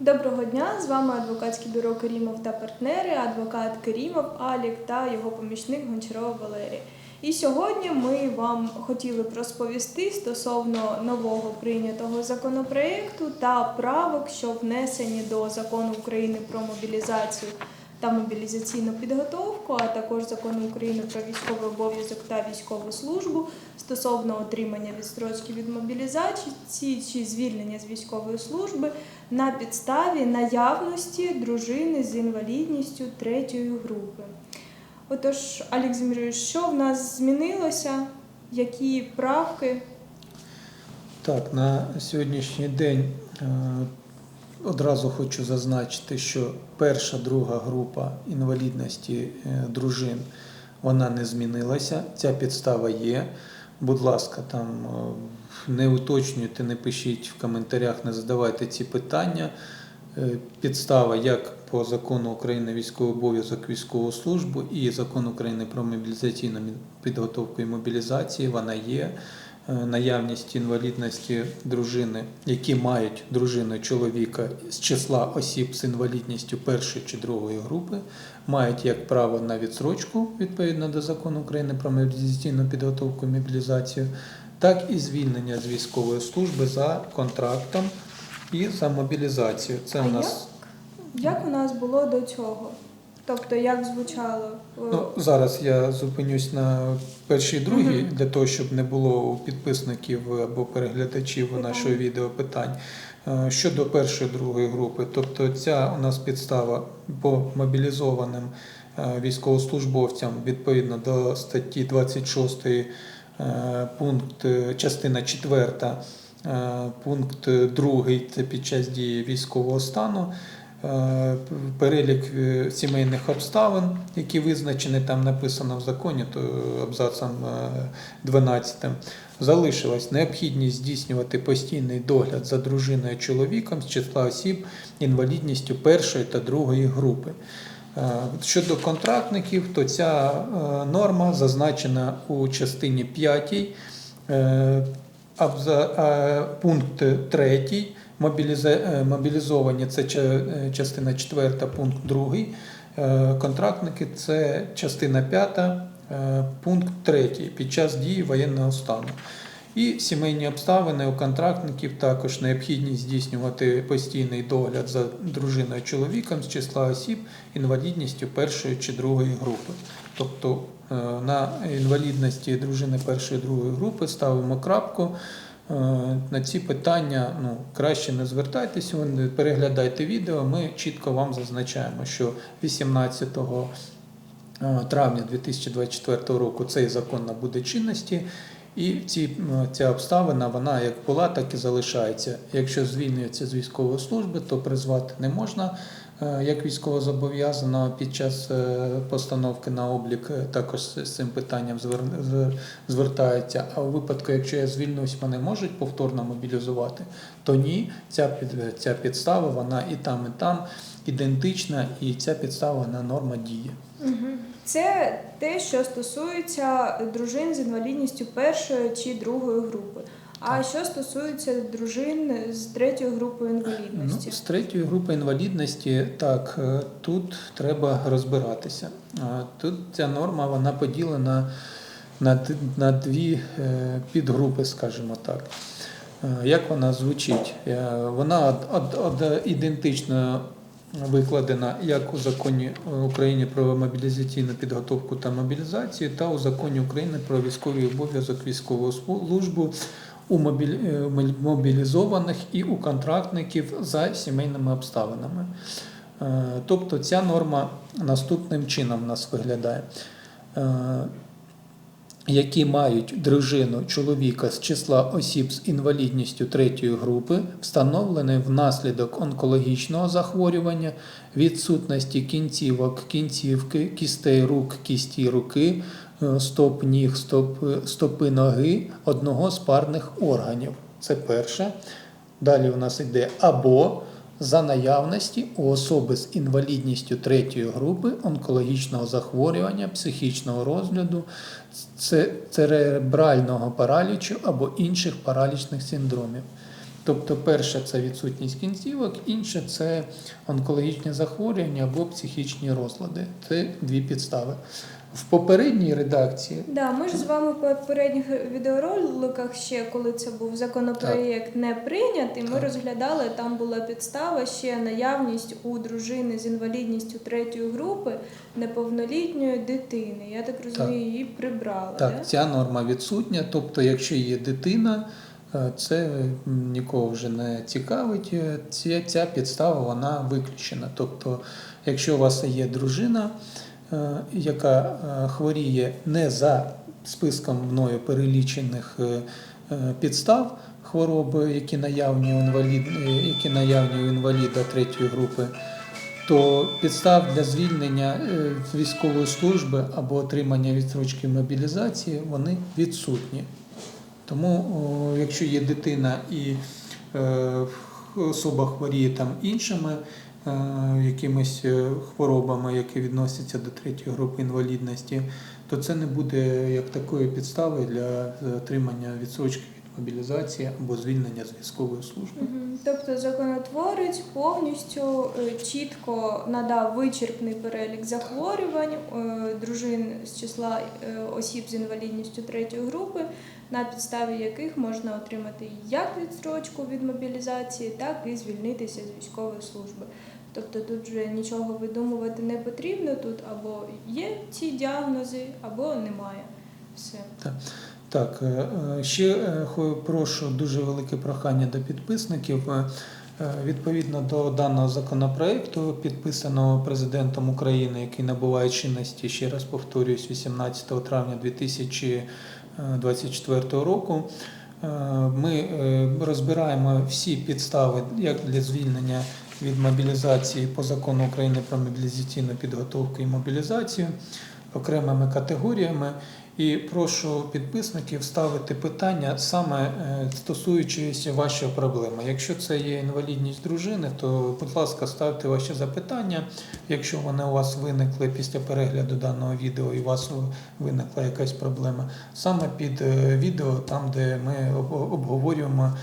Доброго дня! З вами адвокатське бюро Керімов та партнери, адвокат Керімов Алік та його помічник Гончарова Валерія. І сьогодні ми вам хотіли б розповісти стосовно нового прийнятого законопроекту та правок, що внесені до закону України про мобілізацію та мобілізаційну підготовку, а також закону України про військовий обов'язок та військову службу стосовно отримання відстрочки від мобілізації чи звільнення з військової служби на підставі наявності дружини з інвалідністю третьої групи. Отож, Зімірович, що в нас змінилося? Які правки? Так, на сьогоднішній день е, одразу хочу зазначити, що перша, друга група інвалідності е, дружин вона не змінилася. Ця підстава є. Будь ласка, там е, не уточнюйте, не пишіть в коментарях, не задавайте ці питання. Е, Підстава як по закону України військовий обов'язок військову службу і закон України про мобілізаційну підготовку і мобілізації, вона є. Е, Наявність інвалідності дружини, які мають дружину чоловіка з числа осіб з інвалідністю першої чи другої групи, мають як право на відсрочку відповідно до закону України про мобілізаційну підготовку і мобілізацію, так і звільнення з військової служби за контрактом і за мобілізацію. Це А у нас Як у нас було до цього? Тобто, як звучало? Е, ну, зараз я зупинюсь на першій і другій, Мгм. для того, щоб не було у підписників або переглядачів Питань. нашого відео питань. Е, Щодо першої другої групи, тобто ця у нас підстава по мобілізованим е, військовослужбовцям відповідно до статті 26 е, пункт частина 4 е, пункт 2 це під час дії військового стану. Е, Перелік е, сімейних обставин, які визначені там написано в законі, то абзацом е, 12, залишилась необхідність здійснювати постійний догляд за дружиною чоловіком з числа осіб інвалідністю першої та другої групи. Е, Щодо контрактників, то ця е, норма зазначена у частині 5, е, е, пункт 3, мобіліза- е, мобілізовані це е, частина 4, пункт 2, е, контрактники це частина 5, е, пункт 3 під час дії воєнного стану. І сімейні обставини у контрактників також необхідність здійснювати постійний догляд за дружиною чоловіком з числа осіб інвалідністю першої чи другої групи. Тобто е, на інвалідності дружини першої другої групи ставимо крапку. Е, На ці питання ну, краще не звертайтеся, переглядайте відео. Ми чітко вам зазначаємо, що 18 е, травня 2024 року цей закон набуде чинності. І ці, ця обставина, вона як була, так і залишається. Якщо звільнюється з військової служби, то призвати не можна е, як військовозобов'язаного під час е, постановки на облік, е, також з цим питанням звер- звертається. А у випадку, якщо я звільнюсь, мене можуть повторно мобілізувати, то ні, ця, ця підстава, вона і там, і там ідентична, і ця підстава на норма діє. Це те, що стосується дружин з інвалідністю першої чи другої групи. А Так. що стосується дружин з третьою групою інвалідності? Ну, з третьої групи інвалідності, так, е, тут треба розбиратися. Тут ця норма вона поділена на, на дві е, підгрупи, скажімо так. Е, Як вона звучить? Е, Вона од, од, од- ідентично викладена як у законі України про мобілізаційну підготовку та мобілізацію, та у законі України про військовий обов'язок військову службу у е, мобілізованих і у контрактників за сімейними обставинами. Е, Тобто ця норма наступним чином у нас виглядає. Е, Які мають дружину чоловіка з числа осіб з інвалідністю третьої групи, встановлений внаслідок онкологічного захворювання, відсутності кінцівок, кінцівки, кістей рук, кісті руки, стоп ніг, стоп, стопи ноги одного з парних органів. Це перше. Далі у нас йде або за наявності у особи з інвалідністю третьої групи онкологічного захворювання, психічного розгляду, церебрального паралічу або інших паралічних синдромів. Тобто, перше це відсутність кінцівок, інше це онкологічні захворювання або психічні розлади. Це дві підстави. В попередній редакції Да, ми ж з вами в попередніх відеороликах ще, коли це був законопроєкт не прийнятий, ми Так. розглядали, там була підстава ще наявність у дружини з інвалідністю третьої групи неповнолітньої дитини. Я так розумію, її прибрали. Так, да? ця норма відсутня. Тобто, якщо є дитина, це нікого вже не цікавить. Е, Ця, ця підстава вона виключена. Тобто, якщо у вас є дружина, е, яка е, хворіє не за списком мною перелічених е, е, підстав хвороби, які наявні у е, які наявні у інваліда третьої групи, то підстав для звільнення е, військової служби або отримання відстрочки мобілізації вони відсутні. Тому, якщо є дитина і е, особа хворіє там іншими е, якимись е, хворобами, які відносяться до третьої групи інвалідності, то це не буде як такої підстави для отримання відстрочки від мобілізації або звільнення з військової служби. Тобто законотворець повністю е, чітко надав вичерпний перелік захворювань е, дружин з числа е, осіб з інвалідністю третьої групи, на підставі яких можна отримати як відстрочку від мобілізації, так і звільнитися з військової служби. Тобто тут вже нічого видумувати не потрібно. Тут або є ці діагнози, або немає. Все. Так, е, е, ще е, прошу дуже велике прохання до підписників. Відповідно до даного законопроекту, підписаного президентом України, який набуває чинності, ще раз повторюсь, 18 травня 2024 року, ми розбираємо всі підстави як для звільнення від мобілізації по закону України про мобілізаційну підготовку і мобілізацію окремими категоріями. І прошу підписників ставити питання саме е, стосуючись вашої проблеми. Якщо це є інвалідність дружини, то будь ласка, ставте ваші запитання. Якщо вони у вас виникли після перегляду даного відео і у вас виникла якась проблема, саме під е, відео, там де ми обговорюємо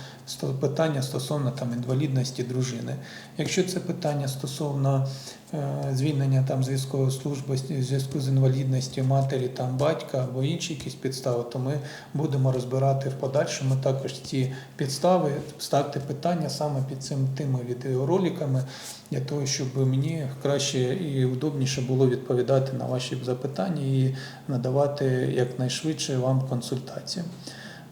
питання стосовно там інвалідності дружини. Якщо це питання стосовно е, звільнення там з військової служби зв'язку з інвалідністю матері, там батька або інші якісь підстави, то ми будемо розбирати в подальшому також ці підстави, ставте питання саме під цим тими відеороликами, для того, щоб мені краще і удобніше було відповідати на ваші запитання і надавати якнайшвидше вам консультації.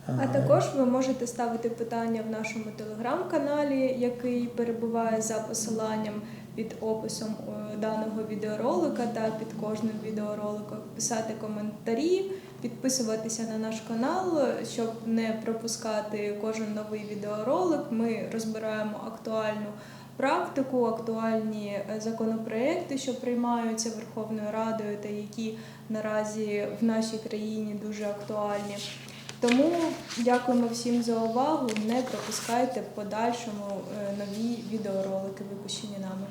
А також ви можете ставити питання в нашому телеграм-каналі, який перебуває за посиланням під описом е, даного відеоролика та під кожним відеороликом, писати коментарі, підписуватися на наш канал, щоб не пропускати кожен новий відеоролик. Ми розбираємо актуальну практику, актуальні е, законопроекти, що приймаються Верховною Радою, та які наразі в нашій країні дуже актуальні. Тому дякуємо всім за увагу. Не пропускайте в подальшому е, нові відеоролики, випущені нами.